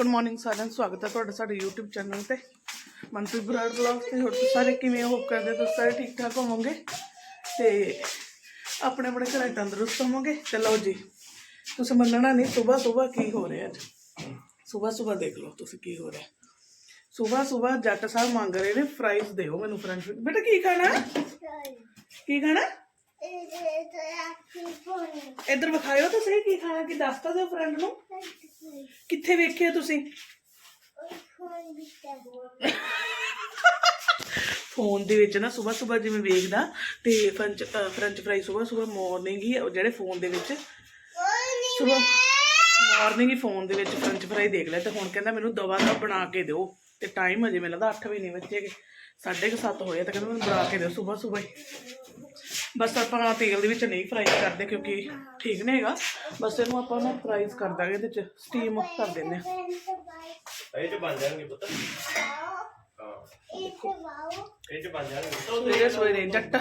Good morning ਸਾਰਿਆਂ ਨੂੰ ਸਵਾਗਤ ਹੈ ਤੁਹਾਡਾ ਸਾਡੇ YouTube ਚੈਨਲ ਤੇ। ਮਨਪ੍ਰੀਤ ਬਰਾੜ ਵਲੌਗ ਤੇ ਹੋਰ ਤੁਸੀਂ ਸਾਰੇ ਕਿਵੇਂ ਹੋ? ਕਰਦੇ ਤੁਸੀਂ ਸਾਰੇ ਠੀਕ ਠਾਕ ਹੋਵੋਗੇ। ਤੇ ਆਪਣੇ ਆਪਣੇ ਘਰਾਂ ਤੰਦਰੁਸਤ ਹੋਵੋਗੇ। ਤੇ ਲਓ ਜੀ ਤੁਸੀਂ ਮੰਨਣਾ ਨਹੀਂ ਸਵੇਰ ਸਵੇਰ ਕੀ ਹੋ ਰਿਹਾ ਅੱਜ? ਸਵੇਰ ਸਵੇਰ ਦੇਖ ਲਓ ਤੁਸੀਂ ਕੀ ਹੋ ਰਿਹਾ। ਸਵੇਰ ਸਵੇਰ ਜੱਟ ਸਾਹਿਬ ਮੰਗ ਰਹੇ ਨੇ ਫਰਾਈਜ਼ ਦਿਓ ਮੈਨੂੰ ਫਰੈਂਚ ਬੇਟਾ ਕੀ ਖਾਣਾ? ਕੀ ਖਾਣਾ? ਇੱਧਰ ਵਿਖਾਇਓ ਤਾਂ ਸਹੀ ਕੀ ਖਾਣਾ ਕੀ ਦੱਸ ਦਿਓ ਫਰੈਂਡ ਨੂੰ। ਕਿੱਥੇ ਵੇਖਿਆ ਤੁਸੀਂ? ਫੋਨ ਦੇ ਵਿੱਚ ਨਾ ਸਵੇਰ ਸਵੇਰ ਜਿਵੇਂ ਵੇਖਦਾ ਤੇ ਫਰੈਂਚ ਅ, ਫਰਾਈ ਸਵੇਰ ਸਵੇਰ ਮਾਰਨਿੰਗ ਹੀ ਜਿਹੜੇ ਫੋਨ ਦੇ ਵਿੱਚ। ਸਵੇਰ ਮਾਰਨਿੰਗ ਹੀ ਫੋਨ ਦੇ ਵਿੱਚ ਫਰੈਂਚ ਫਰਾਈ ਦੇਖ ਲਿਆ ਤੇ ਹੁਣ ਕਹਿੰਦਾ ਮੈਨੂੰ ਦਵਾ ਦਾ ਬਣਾ ਕੇ ਦਿਓ ਤੇ ਟਾਈਮ ਅਜੇ ਮੈਨੂੰ ਲੱਗਦਾ 8 ਵੀ ਨਹੀਂ ਵੱਜੇਗੇ ਸਾਢੇ ਕੁ ਸੱਤ ਹੋਏ ਤਾਂ ਕਹਿੰਦਾ ਮੈਨੂੰ ਬਣਾ ਕੇ ਦਿਓ ਸਵੇਰ ਸਵੇਰ ਬਸ ਆਪਾਂ ਤੇਲ ਦੇ ਵਿੱਚ ਨਹੀਂ ਫਰਾਈ ਕਰਦੇ ਕਿਉਂਕਿ ਠੀਕ ਨਹੀਂ ਹੈਗਾ। ਬਸ ਇਹਨੂੰ ਆਪਾਂ ਨਾ ਫਰਾਈਜ਼ ਕਰ ਦਾਂਗੇ ਇਹਦੇ ਚ ਸਟੀਮ ਕਰ ਦਿੰਦੇ ਆ ਇਹ ਚ ਬਣ ਜਾਣਗੇ ਪੁੱਤ। ਹਾਂ। ਇਹ ਚ ਬਣ ਜਾਣਗੇ। ਸਵੇਰੇ ਸਵੇਰੇ ਜੱਟ।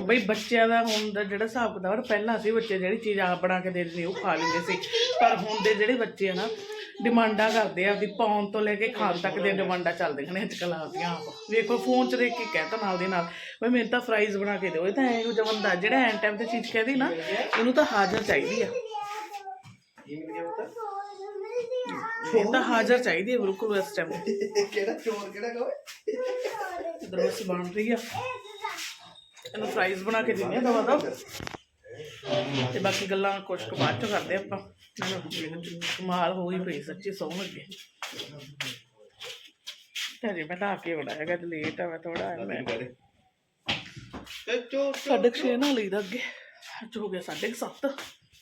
ਬਈ ਬੱਚਿਆਂ ਦਾ ਹੁਣ ਦਾ ਜਿਹੜਾ ਹਿਸਾਬ ਕਿਤਾਬ ਪਹਿਲਾਂ ਸੀ ਬੱਚੇ ਜਿਹੜੀ ਚੀਜ਼ ਆਪ ਬਣਾ ਕੇ ਦੇ ਦਿੰਦੇ ਉਹ ਖਾ ਲੈਂਦੇ ਸੀ। ਪਰ ਹੁਣ ਦੇ ਜਿਹੜੇ ਬੱਚੇ ਆ ਨਾ ਡਿਮਾਂਡਾਂ ਕਰਦੇ ਆ ਆਪਦੀ ਪਾਉਣ ਤੋਂ ਲੈ ਕੇ ਖਾਣ ਤੱਕ ਦੀਆਂ ਡਿਮਾਂਡਾਂ ਚੱਲਦੀਆਂ ਨੇ ਅੱਜ ਕੱਲ੍ਹ ਆਪਦੀਆਂ ਆਪ ਵੇਖੋ ਫੋਨ 'ਚ ਦੇਖ ਕੇ ਕਹਿਤਾ ਨਾਲ ਦੇ ਨਾਲ ਬਈ ਮੈਨੂੰ ਤਾਂ ਫਰਾਈਜ਼ ਬਣਾ ਕੇ ਦਿਓ। ਇਹ ਤਾਂ ਇਹੋ ਜਿਹਾ ਬੰਦਾ ਜਿਹੜਾ ਐਨ ਟਾਈਮ ਤੇ ਚੀਜ਼ ਕਹਦੀ ਨਾ ਉਹਨੂੰ ਤਾਂ ਹਾਜ਼ਰ ਚਾਹੀਦੀ ਆ। ਇਹ ਤਾਂ ਹਾਜ਼ਰ ਚਾਹੀਦੀ ਹੈ ਬਿਲਕੁਲ ਇਸ ਟਾਈਮ ਕਿਹੜਾ ਚੋਰ ਕਿਹੜਾ ਕਹੇ? ਬਸ ਬਣ ਰਹੀ ਆ। ਇਹਨੂੰ ਫਰਾਈਜ਼ ਬਣਾ ਕੇ ਦਿੰਦੇ ਆ ਦਵਾ ਦਾ ਤੇ ਬਾਕੀ ਗੱਲਾਂ ਕੁਝ ਕੁ ਬਾਅਦ ਚ ਕਰਦੇ ਆਪਾਂ। ਕਮਾਲ ਹੋ ਗਈ ਪਈ ਸੱਚੀ ਸੌਂ ਲੱਗੇ। ਤੇ ਜੇ ਮੈਂ ਨਹਾ ਕੇ ਬੜਾ ਹੈਗਾ ਲੇਟ ਆ ਮੈਂ ਥੋੜਾ ਮੈਂ ਕੁ ਛੇ ਨਾਲ ਲਈਦਾ ਅੱਗੇ। ਅੱਜ ਹੋ ਗਿਆ ਕੁ ਸੱਤ।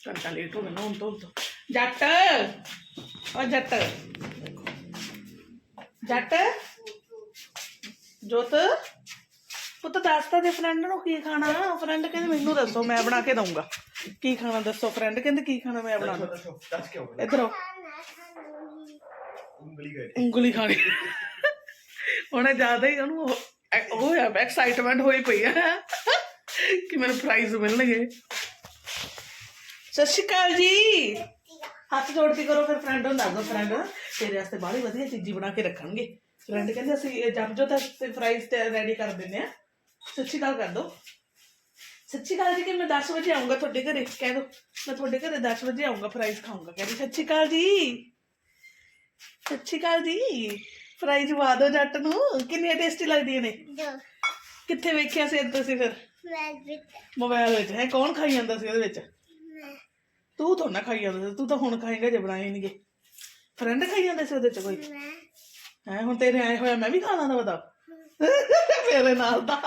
ਘੰਟਾ ਲੇਟ ਹੋ ਗਿਆ ਨਾ ਹੁਣ ਤੋਂ। ਹੁਣ ਤੋਂ ਜੱਟ! ਓ ਜੱਟ! ਜੱਟ! ਜੋਤ! ਪੁੱਤ ਦੱਸ ਤਾਂ ਦੇ ਫਰੈਂਡ ਨੂੰ ਕੀ ਖਾਣਾ? ਫਰੈਂਡ ਕਹਿੰਦੇ ਮੈਨੂੰ ਦੱਸੋ ਮੈਂ ਬਣਾ ਕੇ ਦਊਂਗਾ। ਕੀ ਖਾਣਾ ਦੱਸੋ ਫਰੈਂਡ ਕਹਿੰਦੇ ਕੀ ਖਾਣਾ ਮੈਂ ਬਣਾ ਦੂੰ ਦੱਸੋ ਦੱਸ ਇੱਧਰ ਆਓ। ਉਂਗਲੀ ਗਏ ਉਂਗਲੀ ਖਾਣੀ। ਉਹਨੇ ਜ਼ਿਆਦਾ ਹੀ ਉਹਨੂੰ ਉਹ- ਹੋਇਆ ਐਕਸਾਈਟਮੈਂਟ ਹੋਈ ਪਈ ਆ। ਕਿ ਮੈਨੂੰ ਪ੍ਰਾਈਜ਼ ਮਿਲਣਗੇ। ਸਤਿ ਸ਼੍ਰੀ ਅਕਾਲ ਜੀ। ਹੱਥ ਜੋੜ ਕੇ ਕਰੋ ਫਿਰ ਫਰੈਂਡ ਨੂੰ ਦੱਸ ਫਰੈਂਡ ਤੇਰੇ ਵਾਸਤੇ ਬਾਹਲੀ ਵਧੀਆ ਚੀਜ਼ੀ ਬਣਾ ਕੇ ਰੱਖਣਗੇ। ਫਰੈਂਡ ਕਹਿੰਦੇ ਅਸੀਂ ਜਦ ਜੋ ਤੇ ਫਰਾਈਜ਼ ਤੇ ਰੈਡੀ ਕਰ ਦਿੰਦੇ ਆ। ਸਤਿ ਸ਼੍ਰੀ ਅਕਾਲ ਕਰ ਦੋ ਸੱਚੀ ਅਕਾਲ ਜੀ ਕਿ ਮੈਂ 10 ਵਜੇ ਆਉਂਗਾ ਤੁਹਾਡੇ ਘਰੇ ਕਹਿ ਦੋ ਮੈਂ ਤੁਹਾਡੇ ਘਰੇ 10 ਵਜੇ ਆਉਂਗਾ ਫਰਾਈਜ਼ ਖਾਊਂਗਾ ਕਹਿੰਦੀ ਸ਼੍ਰੀ ਅਕਾਲ ਜੀ। ਸ਼੍ਰੀ ਅਕਾਲ ਜੀ ਫਰਾਈਜ਼ ਦਿਓ ਜੱਟ ਨੂੰ ਕਿੰਨੀਆਂ ਟੇਸਟੀ ਲੱਗਦੀਆਂ ਨੇ। ਕਿੱਥੇ ਵੇਖਿਆ ਸੀ ਤੁਸੀਂ ਫਿਰ? ਮੋਬਾਈਲ ਵਿੱਚ। ਹੈ ਕੌਣ ਖਾਈ ਜਾਂਦਾ ਸੀ ਉਹਦੇ ਵਿੱਚ? ਤੂੰ ਤਾਂ ਨਾ ਖਾਈ ਜਾਂਦਾ ਤੂੰ ਤਾਂ ਹੁਣ ਖਾਏਂਗਾ ਜੇ ਬਣਾਏ ਨਹੀਂਗੇ ਫਰੈਂਡ ਖਾਈ ਜਾਂਦਾ ਸੀ ਉਹਦੇ ਚ ਕੋਈ? ਹੈ ਹੁਣ ਤੇਰੇ ਆਏ ਹੋਇਆ ਮੈਂ ਵੀ ਖਾ ਲਾਂਦਾ ਬਤਾ ਮੇਰੇ ਨਾਲ ਦਾ।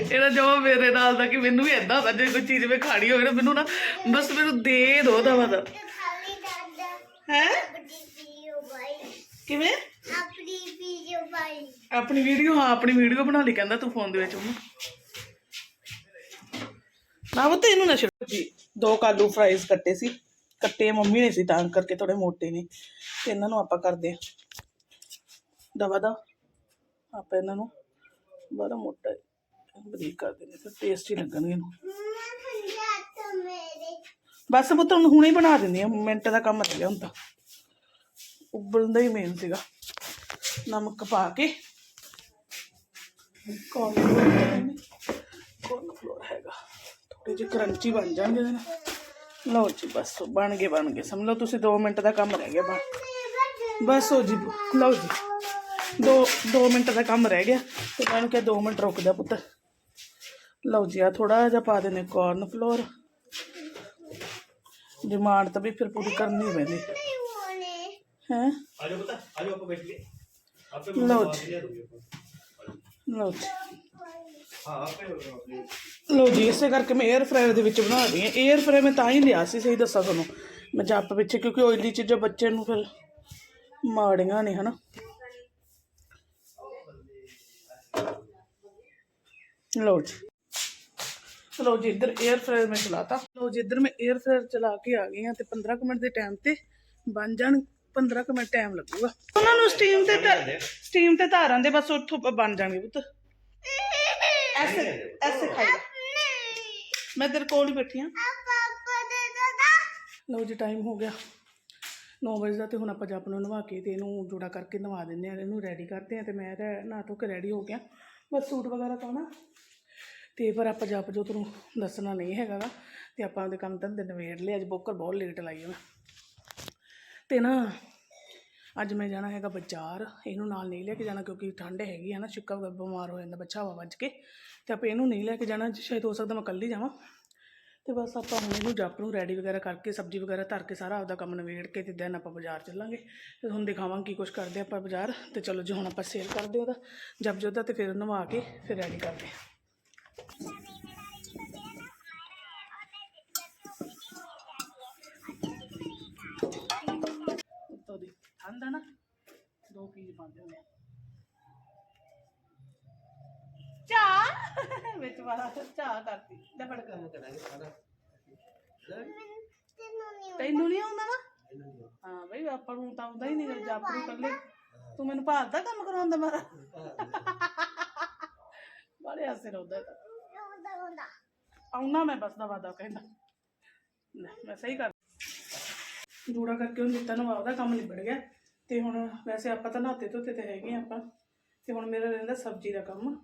ਇਹਦਾ ਜਵਾਬ ਮੇਰੇ ਨਾਲ ਦਾ ਕਿ ਮੈਨੂੰ ਵੀ ਏਦਾਂ ਹੁੰਦਾ ਜੇ ਕੋਈ ਚੀਜ਼ ਮੈਂ ਖਾਣੀ ਹੋਵੇ ਨਾ ਮੈਨੂੰ ਨਾ ਬਸ ਮੈਨੂੰ ਦੇ ਦੋ ਦਾ ਬਤਾ ਹੈ? ਕਿਵੇਂ? ਆਪਣੀ ਵੀਡੀਓ ਹਾਂ ਆਪਣੀ ਵੀਡੀਓ ਬਣਾ ਲਈ ਕਹਿੰਦਾ ਤੂੰ ਫੋਨ ਦੇ ਵਿੱਚ। ਉਹਨੂੰ ਨਾ ਬਤੇ ਇਹਨੂੰ ਨਾ ਛੱਡੋ। ਜੀ ਦੋ ਕਾਲੂ ਫਰਾਈਜ਼ ਕੱਟੇ ਸੀ ਕੱਟੇ ਮੰਮੀ ਨੇ ਸੀ ਤਾਂ ਕਰਕੇ ਥੋੜੇ ਮੋਟੇ ਨੇ। ਤੇ ਇਹਨਾਂ ਨੂੰ ਆਪਾਂ ਕਰਦੇ ਆ ਦਵਾ ਦਾ ਆਪਾਂ ਇਹਨਾਂ ਨੂੰ ਬੜਾ ਮੋਟਾ ਬਰੀਕ ਕਰ ਦਿੰਦੇ ਫਿਰ ਟੇਸਟੀ ਲੱਗਣਗੇ ਇਹਨੂੰ। ਬਸ ਪੁੱਤ ਹੁਣ ਹੁਣੇ ਹੀ ਬਣਾ ਦਿੰਦੀ ਆ ਮਿੰਟ ਦਾ ਕੰਮ ਰਹਿ ਗਿਆ ਹੁਣ ਤਾਂ ਉਬਲਣ ਦਾ ਹੀ ਮੇਨ ਸੀਗਾ। ਨਮਕ ਪਾ ਕੇ। ਕੌਰਨ ਫਲੋਰ ਕੌਰਨ ਫਲੋਰ ਹੈਗਾ। ਥੋੜੇ ਜਿਹੇ ਕਰੰਚੀ ਬਣ ਜਾਣਗੇ ਇਹਦੇ ਨਾਲ। ਲਓ ਜੀ ਬਸ ਬਣ ਗਏ ਬਣ ਗਏ। ਸਮਝ ਲਓ ਤੁਸੀਂ 2 ਮਿੰਟ ਦਾ ਕੰਮ ਰਹਿ ਗਿਆ ਬਸ। ਬਸ ਹੋ ਜੀ ਲਓ ਜੀ। 2 2 ਮਿੰਟ ਦਾ ਕੰਮ ਰਹਿ ਗਿਆ। ਤੇ ਮੈਂ ਉਹਨੂੰ ਕਿਹਾ 2 ਮਿੰਟ ਰੁਕ ਜਾ ਪੁੱਤ। ਲਓ ਜੀ ਆ ਥੋੜਾ ਜਿਹਾ ਪਾ ਦੇਣੇ ਕੌਰਨ ਫਲੋਰ ਡਿਮਾਂਡ ਤਾਂ ਵੀ ਫਿਰ ਪੂਰੀ ਕਰਨੀ ਪੈਂਦੀ। ਹੈ? ਆ ਜਾਓ ਪੁੱਤ ਆ ਜਾਓ ਆਪਾਂ ਬੈਠ ਗਏ ਆਪੇ ਲਓ ਜੀ। ਲਓ ਜੀ। ਹਾਂ ਆਪੇ ਹੋਗਾ ਲੋ ਜੀ ਇਸੇ ਕਰਕੇ ਮੈਂ 에ਅਰ ਫਰਾਇਰ ਦੇ ਵਿੱਚ ਬਣਾ ਰਹੀ ਹਾਂ। 에ਅਰ ਫਰਾਇਰ ਮੈਂ ਤਾਂ ਹੀ ਲਿਆ ਸੀ ਸਹੀ ਦੱਸਾਂ ਤੁਹਾਨੂੰ। ਮੈਂ ਜੱਪ ਵਿੱਚ ਕਿਉਂਕਿ ਆਇਲੀ ਚੀਜ਼ਾਂ ਬੱਚੇ ਨੂੰ ਫਿਰ ਮਾੜੀਆਂ ਨੇ ਹਨਾ। ਲੋ ਜੀ। ਲੋ ਜੀ, ਇੱਧਰ 에ਅਰ ਫਰਾਇਰ ਮੈਂ ਚਲਾਤਾ। ਲੋ ਜੀ, ਇੱਧਰ ਮੈਂ 에ਅਰ ਫਰਾਇਰ ਚਲਾ ਕੇ ਆ ਗਈ ਹਾਂ ਤੇ 15 ਮਿੰਟ ਦੇ ਟਾਈਮ ਤੇ ਬਣ ਜਾਣ 15 ਮਿੰਟ ਟਾਈਮ ਲੱਗੂਗਾ। ਉਹਨਾਂ ਨੂੰ ਸਟੀਮ ਤੇ ਸਟੀਮ ਤੇ ਧਾਰਾਂ ਦੇ ਬਸ ਉੱਥੋਂ ਬਣ ਜਾਣਗੇ ਪੁੱਤ। ਐਸੇ ਐਸੇ ਖਾਏਗਾ ਮੈਂ ਤੇਰੇ ਕੋਲ ਹੀ ਬੈਠੀ ਹਾਂ। ਲਓ ਜੀ ਟਾਈਮ ਹੋ ਗਿਆ। 9 ਵਜੇ ਦਾ ਤੇ ਹੁਣ ਆਪਾਂ ਜਪ ਨੂੰ ਨਵਾ ਕੇ ਤੇ ਇਹਨੂੰ ਜੋੜਾ ਕਰਕੇ ਨਵਾ ਦਿੰਦੇ ਆ ਇਹਨੂੰ ਰੈਡੀ ਕਰਦੇ ਆ ਤੇ ਮੈਂ ਰੈ- ਨਹਾ ਧੋ ਕੇ ਰੈਡੀ ਹੋ ਗਿਆ। ਬਸ ਸੂਟ ਵਗੈਰਾ ਪਾਉਣਾ। ਤੇ ਪਰ ਆਪਾਂ ਜਪ ਜੋ ਤੁਹਾਨੂੰ ਦੱਸਣਾ ਨਹੀਂ ਹੈਗਾ ਗਾ ਤੇ ਆਪਾਂ ਉਹਦੇ ਕੰਮ ਧੰਦੇ ਨਵੇੜ ਲਏ, ਅੱਜ ਬੋਕਰ ਬਹੁਤ ਲੇਟ ਲਾਈ ਆ ਮੈਂ। ਤੇ ਨਾ, ਅੱਜ ਮੈਂ ਜਾਣਾ ਹੈਗਾ ਬਾਜ਼ਾਰ, ਇਹਨੂੰ ਨਾਲ ਨਹੀਂ ਲੈ ਕੇ ਜਾਣਾ ਕਿਉਂਕਿ ਠੰਡ ਹੈਗੀ ਹੈ ਨਾ, ਛਿੱਕਾ ਵਗੈਰਾ ਬਿਮਾਰ ਹੋ ਜਾਂਦਾ, ਬੱਚਾ ਹਵਾ ਵੱਜ ਕੇ। ਤੇ ਆਪਾਂ ਇਹਨੂੰ ਨਹੀਂ ਲੈ ਕੇ ਜਾਣਾ, ਸ਼ਾਇਦ ਹੋ ਸਕਦਾ ਮੈਂ ਇਕੱਲੀ ਜਾਵਾਂ। ਤੇ ਬਸ ਆਪਾਂ ਹੁਣ ਇਹਨੂੰ ਜੱਪ ਨੂੰ ਰੈਡੀ ਵਗੈਰਾ ਕਰਕੇ, ਸਬਜ਼ੀ ਵਗੈਰਾ ਧਰ ਕੇ ਸਾਰਾ ਆਪਦਾ ਕੰਮ ਨਵੇੜ ਕੇ ਤੇ ਦੈਨ ਆਪਾਂ ਬਾਜ਼ਾਰ ਚੱਲਾਂਗੇ। ਤੇ ਤੁਹਾਨੂੰ ਦਿਖਾਵਾਂ ਕੀ ਕੁਝ ਕਰਦੇ ਆਪਾਂ ਬਾਜ਼ਾਰ। ਤੇ ਚਲੋ ਜੀ, ਹੁਣ ਆਪਾਂ ਸੇਲ ਕਰਦੇ ਉਹਦਾ, ਜਪ ਜੋਦਾ ਤੇ ਫਿਰ ਨਵਾ ਕੇ, ਫਿਰ ਰੈਡੀ ਕਰਦੇ ਹਾਂ। ਉੱਤੋਂ ਦੀ ਠੰਡ ਆ ਨਾ ਦੋ ਪੀਸ ਪਾਉਂਦੇ ਹੁੰਦੇ ਆ। ਚਾਹ? ਵਿੱਚ ਵਾਲਾ ਚਾਹ ਕਰਤੀ ਲੈ ਫੜ ਕੇ ਤੈਨੂੰ ਨਹੀਂ ਆਉਂਦਾ ਨਾ? ਹਾਂ ਬਈ ਆਪਾਂ ਨੂੰ ਤਾਂ ਆਉਂਦਾ ਹੀ ਨਹੀਂ ਜਦ ਆਪ ਨੂੰ ਕੱਲੇ ਤੂੰ ਮੈਨੂੰ ਭਾਰਤ ਦਾ ਕੰਮ ਕਰਾਉਂਦਾ ਮਾਰਾ? ਬੜੇ ਹਾਸੇ ਰੋਦਾ ਆਉਣਾ ਮੈਂ ਬਸ ਦਾ ਵਾਦਾ ਕਹਿੰਦਾ। ਲੈ, ਮੈਂ ਸਹੀ ਕਰ ਜੂੜਾ ਕਰਕੇ ਉਹ ਦਿੱਤਾ ਨਵਾਬ ਦਾ ਕੰਮ ਨਿਬੜ ਗਿਆ। ਤੇ ਹੁਣ ਵੈਸੇ ਆਪਾਂ ਤਾਂ ਨਹਾਤੇ ਧੋਤੇ ਤੇ ਹੈਗੇ ਹਾਂ ਆਪਾਂ। ਤੇ ਹੁਣ ਮੇਰਾ ਰਹਿੰਦਾ ਸਬਜ਼ੀ ਦਾ ਕੰਮ।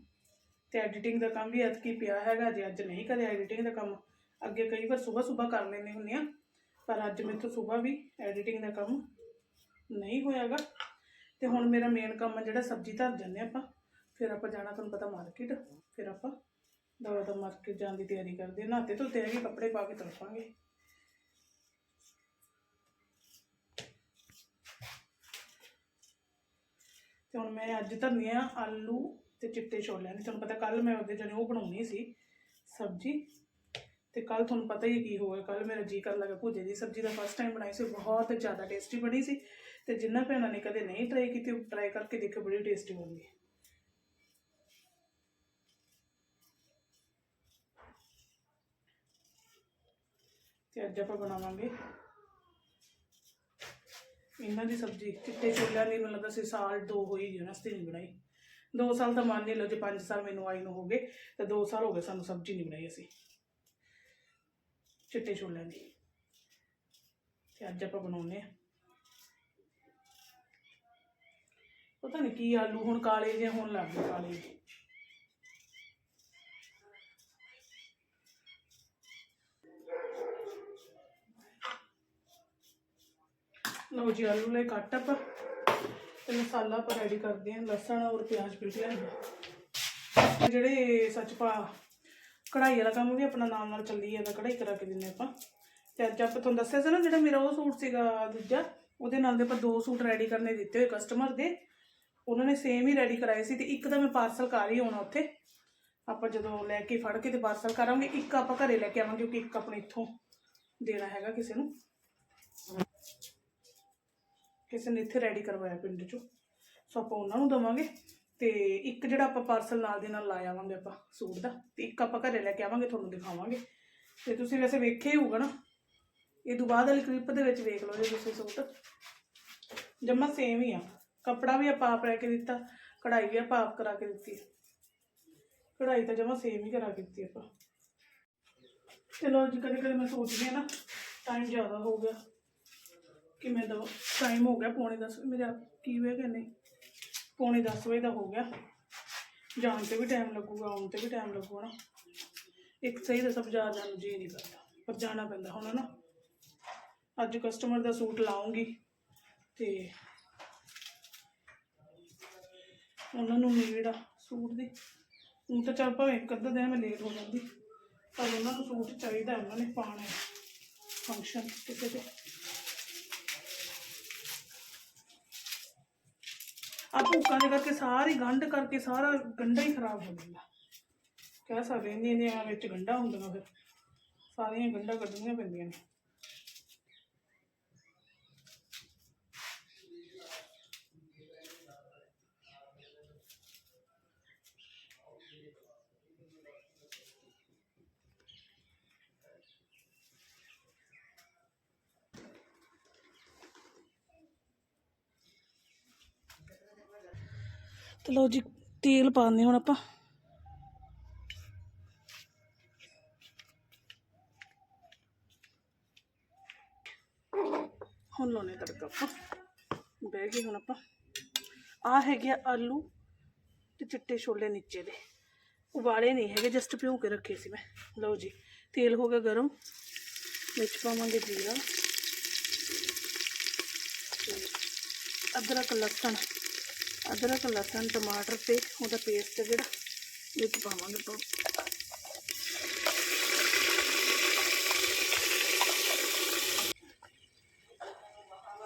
ਤੇ ਐਡੀਟਿੰਗ ਦਾ ਕੰਮ ਵੀ ਐਤਕੀ ਪਿਆ ਹੈਗਾ, ਜੇ ਅੱਜ ਨਹੀਂ ਕਰਿਆ ਐਡੀਟਿੰਗ ਦਾ ਕੰਮ। ਅੱਗੇ ਕਈ ਵਾਰ ਸਵੇਰ ਸਵੇਰ ਕਰ ਲੈਂਦੇ ਹੁੰਦੇ ਆ ਪਰ ਅੱਜ ਮੇਰੇ ਤੋਂ ਸਵੇਰ ਵੀ ਐਡੀਟਿੰਗ ਦਾ ਕੰਮ ਨਹੀਂ ਹੋਇਆਗਾ। ਤੇ ਹੁਣ ਮੇਰਾ ਮੇਨ ਕੰਮ ਆ ਜਿਹੜਾ ਸਬਜ਼ੀ ਧਰ ਜਾਂਦੇ ਆਪਾਂ। ਫਿਰ ਆਪਾਂ ਜਾਣਾ ਤੁਹਾਨੂੰ ਪਤਾ ਮਾਰਕੀਟ ਫਿਰ ਆਪਾਂ ਦਵਾ ਦਾ ਮਾਰਕੀਟ ਜਾਣ ਦੀ ਤਿਆਰੀ ਕਰਦੇ ਹਾਂ ਨਹਾਤੇ ਧੋਤੇ ਹੈਗੇ, ਕੱਪੜੇ ਪਾ ਕੇ ਤੜਫਾਂਗੇ। ਤੇ ਹੁਣ ਮੈਂ ਅੱਜ ਧਰਨੀ ਆ ਆਲੂ ਤੇ ਚਿੱਟੇ ਛੋਲਿਆਂ ਦੀ। ਤੁਹਾਨੂੰ ਪਤਾ ਕੱਲ ਮੈਂ ਉਹਦੇ ਜਣੇ ਉਹ ਬਣਾਉਣੀ ਸੀ ਸਬਜ਼ੀ। ਤੇ ਕੱਲ ਤੁਹਾਨੂੰ ਪਤਾ ਹੀ ਹੈ ਕੀ ਹੋਇਆ। ਕੱਲ ਮੇਰਾ ਜੀ ਕਰ ਲੱਗਾ ਭੁਜੇ ਦੀ ਸਬਜ਼ੀ ਦਾ ਫਸਟ ਟਾਈਮ ਬਣਾਈ ਸੀ। ਬਹੁਤ ਜ਼ਿਆਦਾ ਟੇਸਟੀ ਬਣੀ ਸੀ। ਤੇ ਜਿੰਨਾ ਭੈਣਾਂ ਨੇ ਕਦੇ ਨਹੀਂ ਟਰਾਈ ਕੀਤੀ, ਉਹ ਟਰਾਈ ਕਰਕੇ ਦੇਖੋ ਬੜੀ ਟੇਸਟੀ ਬਣਦੀ ਹੈ ਤੇ ਅੱਜ ਆਪਾਂ ਬਣਾਵਾਂਗੇ ਇਹਨਾਂ ਦੀ ਸਬਜ਼ੀ, ਚਿੱਟੇ ਛੋਲਿਆਂ ਦੀ, ਮੈਨੂੰ ਲੱਗਦਾ ਸੀ ਸਾਲ ਦੋ ਹੋਈ ਜਨਸ ਤੇ ਨਹੀਂ ਬਣਾਈ। ਦੋ ਸਾਲ ਤਾਂ ਮੰਨ ਲਓ ਜੇ 5 ਸਾਲ ਮੈਨੂੰ ਆਈ ਨੂੰ ਹੋ ਗਏ ਤੇ ਦੋ ਸਾਲ ਹੋ ਗਏ ਸਾਨੂੰ ਸਬਜ਼ੀ ਨਹੀਂ ਬਣਾਈ ਅਸੀਂ। ਚਿੱਟੇ ਛੋਲਿਆਂ ਦੀ। ਤੇ ਅੱਜ ਆਪਾਂ ਬਣਾਉਨੇ ਆ ਪਤਾ ਨਹੀਂ ਕੀ ਆਲੂ ਹੁਣ ਕਾਲੇ ਜਿਹੇ ਹੋਣ ਲੱਗ ਗਏ, ਕਾਲੇ ਲਓ ਜੀ, ਆਲੂ ਲਈ ਕੱਟ ਆਪਾਂ। ਤੇ ਮਸਾਲਾ ਆਪਾਂ ਰੈਡੀ ਕਰਦੇ ਹਾਂ। ਲਸਣ ਔਰ ਪਿਆਜ਼ ਪੀਟ ਲਿਆ। ਜਿਹੜੇ ਸੱਚ ਪਾ ਕਢਾਈ ਵਾਲਾ ਕੰਮ ਵੀ ਆਪਣਾ ਨਾਲ ਨਾਲ ਚੱਲੀ ਜਾਂਦਾ ਕਢਾਈ ਕਰਾ ਕੇ ਦਿੰਨੇ ਆਪਾਂ। ਤੇ ਅੱਜ ਆਪਾਂ ਤੁਹਾਨੂੰ ਦੱਸਿਆ ਸੀ ਨਾ, ਜਿਹੜਾ ਮੇਰਾ ਉਹ ਸੂਟ ਸੀਗਾ ਦੂਜਾ, ਉਹਦੇ ਨਾਲ ਦੇ ਆਪਾਂ ਦੋ ਸੂਟ ਰੈਡੀ ਕਰਨੇ ਦਿੱਤੇ ਹੋਏ ਕਸਟਮਰ ਦੇ। ਉਹਨਾਂ ਨੇ ਸੇਮ ਹੀ ਰੈਡੀ ਕਰਾਏ ਸੀ ਤੇ ਇੱਕ ਤਾਂ ਮੈਂ ਪਾਰਸਲ ਕਰ ਹੀ ਆਉਣਾ ਉੱਥੇ। ਆਪਾਂ ਜਦੋਂ ਲੈ ਕੇ ਫੜ ਕੇ ਤੇ ਪਾਰਸਲ ਕਰਾਂਗੇ ਇੱਕ ਆਪਾਂ ਘਰੇ ਲੈ ਕੇ ਆਵਾਂਗੇ, ਕਿਉਂਕਿ ਇੱਕ ਆਪਣੇ ਇੱਥੋਂ ਦੇਣਾ ਹੈਗਾ ਕਿਸੇ ਨੂੰ। ਕਿਸੇ ਨੇ ਇੱਥੇ ਰੈਡੀ ਕਰਵਾਇਆ ਪਿੰਡ 'ਚੋਂ। ਸੋ ਆਪਾਂ ਉਹਨਾਂ ਨੂੰ ਦਵਾਂਗੇ ਤੇ ਇੱਕ ਜਿਹੜਾ ਆਪਾਂ ਪਾਰਸਲ ਨਾਲ ਦੇ ਨਾਲ ਲਾ ਆਵਾਂਗੇ ਆਪਾਂ ਸੂਟ ਦਾ, ਤੇ ਇੱਕ ਆਪਾਂ ਘਰੇ ਲੈ ਕੇ ਆਵਾਂਗੇ, ਤੁਹਾਨੂੰ ਦਿਖਾਵਾਂਗੇ। ਤੇ ਤੁਸੀਂ ਵੈਸੇ ਵੇਖਿਆ ਹੀ ਹੋਊਗਾ ਨਾ। ਇਹ ਤੋਂ ਬਾਅਦ ਵਾਲੀ ਕਲਿੱਪ ਦੇ ਵਿੱਚ ਵੇਖ ਲਓ ਜੇ ਤੁਸੀਂ ਸੂਟ। ਜਮਾ ਸੇਮ ਹੀ ਆ। ਕੱਪੜਾ ਵੀ ਆਪਾਂ ਆਪ ਲੈ ਕੇ ਦਿੱਤਾ, ਕਢਾਈ ਵੀ ਆਪਾਂ ਆਪ ਕਰਾ ਕੇ ਦਿੱਤੀ ਕਢਾਈ ਤਾਂ ਜਮਾ ਸੇਮ ਹੀ ਕਰਾ ਕੇ ਦਿੱਤੀ ਆਪਾਂ। ਚਲੋ ਅੱਜ ਕਦੇ ਕਦੇ ਮੈਂ ਸੋਚਦੀ ਹਾਂ ਨਾ ਟਾਈਮ ਜ਼ਿਆਦਾ ਹੋ ਗਿਆ। ਕਿ ਮੈਂ ਦੋ ਟਾਈਮ ਹੋ ਗਿਆ ਪੌਣੇ 10 ਆਪ ਕੀ ਹੋਇਆ ਕਹਿੰਦੇ? ਪੌਣੇ 10 ਵਜੇ ਦਾ ਹੋ ਗਿਆ। ਜਾਣ ਤੇ ਵੀ ਟਾਈਮ ਲੱਗੂਗਾ, ਆਉਣ ਤੇ ਵੀ ਟਾਈਮ ਲੱਗੂਗਾ ਨਾ। ਇੱਕ ਸਹੀ ਦੱਸਾਂ, ਬਾਜ਼ਾਰ ਜਾਣ ਨੂੰ ਜੀ ਨਹੀਂ ਕਰਦਾ, ਪਰ ਜਾਣਾ ਪੈਂਦਾ ਹੁਣ ਨਾ। ਅੱਜ ਕਸਟਮਰ ਦਾ ਸੂਟ ਲਾਉਂਗੀ ਤੇ ਉਹਨਾਂ ਨੂੰ ਨੀਡ ਆ ਸੂਟ ਦੀ। ਹੁਣ ਤਾਂ ਚੱਲ ਭਾਵੇਂ ਇੱਕ ਅੱਧਾ ਦਿਨ ਮੈਂ ਲੇਟ ਹੋ ਜਾਂਦੀ, ਪਰ ਉਹਨਾਂ ਨੂੰ ਸੂਟ ਚਾਹੀਦਾ ਉਹਨਾਂ ਨੇ ਪਾਉਣਾ ਫੰਕਸ਼ਨ ਕਿਸੇ ਤੇ। ਆ ਭੁੱਕਾਂ ਦੇ ਕਰਕੇ ਸਾਰੀ ਗੰਢ ਕਰਕੇ ਸਾਰਾ ਗੰਢਾ ਹੀ ਖਰਾਬ ਹੋ ਜਾਂਦਾ। ਕਹਿ ਸਕਦੇ ਨੇ ਇਹਦੇ ਵਿੱਚ ਗੰਢਾ ਹੁੰਦਾ ਫਿਰ। ਸਾਰੀਆਂ ਗੰਢਾਂ ਕੱਢਣੀਆਂ ਪੈਂਦੀਆਂ ਨੇ। ਤੇ ਲਓ ਜੀ, ਤੇਲ ਪਾਉਂਦੇ ਹੁਣ ਆਪਾਂ। ਹੁਣ ਲਾਉਣੇ ਤੜਕਾ ਆਪਾਂ। ਬਹਿ ਗਏ ਹੁਣ ਆਪਾਂ। ਆ ਹੈਗੇ ਆਲੂ ਤੇ ਚਿੱਟੇ ਛੋਲੇ ਨੀਚੇ ਦੇ। ਉਬਾਲੇ ਨਹੀਂ ਹੈਗੇ ਜਸਟ ਭਿਉਂ ਕੇ ਰੱਖੇ ਸੀ ਮੈਂ। ਲਓ ਜੀ, ਤੇਲ ਹੋ ਗਿਆ ਗਰਮ। ਵਿੱਚ ਪਾਵਾਂਗੇ ਜੀਰਾ। ਤੇ ਅਦਰਕ, ਲਸਣ। ਅਦਰਕ, ਲਸਣ, ਟਮਾਟਰ ਤੇ ਉਹਦਾ ਪੇਸਟ ਜਿਹੜਾ ਵਿੱਚ ਪਾਵਾਂਗੇ ਆਪਾਂ।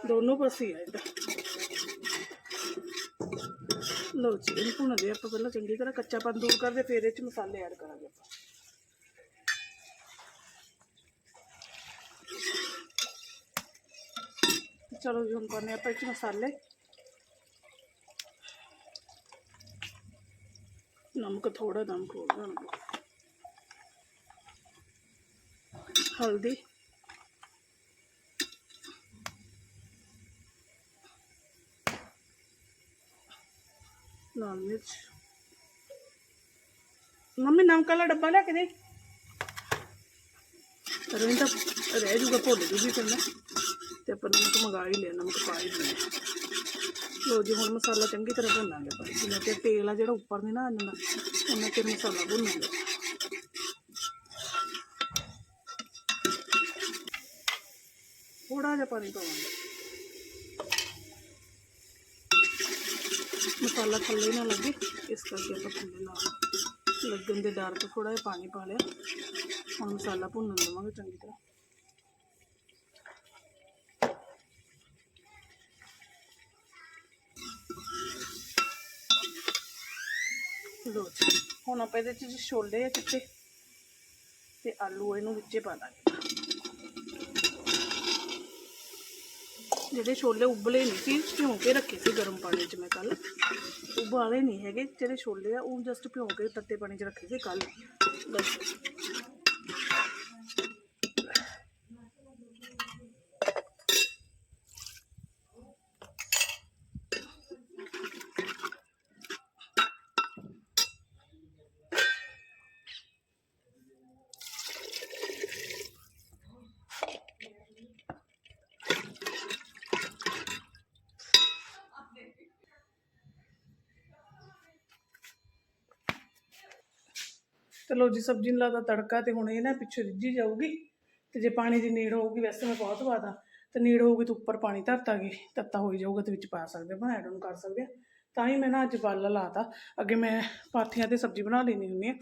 ਦੋਨੋਂ ਪਾਸੇ ਆ ਇਹਦਾ। ਲਓ ਜੀ, ਇਹਨੂੰ ਭੁੰਨਦੇ ਆਪਾਂ ਪਹਿਲਾਂ ਚੰਗੀ ਤਰ੍ਹਾਂ ਕੱਚਾਪਨ ਦੂਰ ਕਰਦੇ, ਫਿਰ ਇਹ ਚ ਮਸਾਲੇ ਐਡ ਕਰਾਂਗੇ ਆਪਾਂ। ਚਲੋ ਜੀ, ਹੁਣ ਪਾਉਂਦੇ ਆਪਾਂ ਇਹ ਚ ਮਸਾਲੇ। ਨਮਕ ਥੋੜਾ ਨਮਕ ਹੋਗਾ ਨਮਕ ਹਲਦੀ। ਲਾਲ ਮੰਮੀ, ਨਮਕ ਵਾਲਾ ਡੱਬਾ ਲੈ ਕੇ ਦੇ। ਰਵਿੰਦ ਤਾਂ ਰਹਿ ਜੂਗਾ, ਭੁੱਲ ਜੂਗੀ ਫਿਰ ਮੈਂ। ਤੇ ਆਪਾਂ ਨਮਕ ਮੰਗਾ ਹੀ ਲਿਆ, ਨਮਕ ਪਾ ਹੀ ਦਿੰਦੇ ਲੋ ਜੀ, ਹੁਣ ਮਸਾਲਾ ਚੰਗੀ ਤਰ੍ਹਾਂ ਭੁੰਨਾਂਗੇ ਆਪਾਂ। ਜਿੰਨਾ ਕਿ ਤੇਲ ਆ ਜਿਹੜਾ ਉੱਪਰ ਨਹੀਂ ਨਾ ਆਉਂਦਾ। ਉਹਨਾਂ ਚਿਰ ਮਸਾਲਾ ਭੁੰਨਾਂਗੇ ਥੋੜਾ ਜਿਹਾ ਪਾਣੀ ਪਾਵਾਂਗੇ। ਮਸਾਲਾ ਥੱਲੇ ਨਾ ਲੱਗੇ, ਇਸ ਕਰਕੇ ਆਪਾਂ ਥੱਲੇ ਲਾ ਲੱਗਣ ਦੇ ਡਰ ਤੋਂ ਥੋੜਾ ਜਿਹਾ ਪਾਣੀ ਪਾ ਲਿਆ। ਹੁਣ ਮਸਾਲਾ ਭੁੰਨਣ ਦੇਵਾਂਗੇ ਚੰਗੀ ਤਰ੍ਹਾਂ। ਲੋ ਜੀ। ਹੁਣ ਆਪਾਂ ਇਹਦੇ ਚ ਛੋਲੇ ਆ ਚਿੱਟੇ ਤੇ ਆਲੂ ਇਹਨੂੰ ਵਿੱਚੇ ਪਾ ਦਾਂਗੇ। ਜਿਹੜੇ ਛੋਲੇ ਉਬਲੇ ਨਹੀਂ ਸੀ, ਭਿਉਂ ਕੇ ਰੱਖੇ ਸੀ ਗਰਮ ਪਾਣੀ 'ਚ ਮੈਂ ਕੱਲ ਉਬਾਲੇ ਨਹੀਂ ਹੈਗੇ, ਜਿਹੜੇ ਛੋਲੇ ਆ, ਉਹ ਜਸਟ ਭਿਉਂ ਕੇ ਤੱਤੇ ਪਾਣੀ 'ਚ ਰੱਖੇ ਸੀ ਕੱਲ ਬਸ। ਲਓ ਜੀ ਸਬਜ਼ੀ ਨੂੰ ਲਾਦਾ ਤੜਕਾ ਤੇ ਹੁਣ ਇਹ ਨਾ ਪਿੱਛੇ ਰਿੱਝੀ ਜਾਊਗੀ ਤੇ ਜੇ ਪਾਣੀ ਦੀ ਨੀੜ ਹੋਊਗੀ, ਵੈਸੇ ਮੈਂ ਬਹੁਤ ਵਾਦਾ, ਤੇ ਨੀੜ ਹੋਊਗੀ ਤਾਂ ਉੱਪਰ ਪਾਣੀ ਧਰਤਾਂਗੇ ਤੱਤਾ ਹੋਈ ਜਾਊਗਾ ਤੇ ਵਿੱਚ ਪਾ ਸਕਦੇ ਆਪਾਂ ਐਡ ਆਨ ਕਰ ਸਕਦੇ ਆ। ਤਾਂ ਹੀ ਮੈਂ ਨਾ ਅੱਜ ਬਾਲਾ ਲਾਤਾ। ਅੱਗੇ ਮੈਂ ਪਾਥੀਆਂ ਤੇ ਸਬਜ਼ੀ ਬਣਾ ਲੈਣੀ ਹੁੰਦੀ ਆ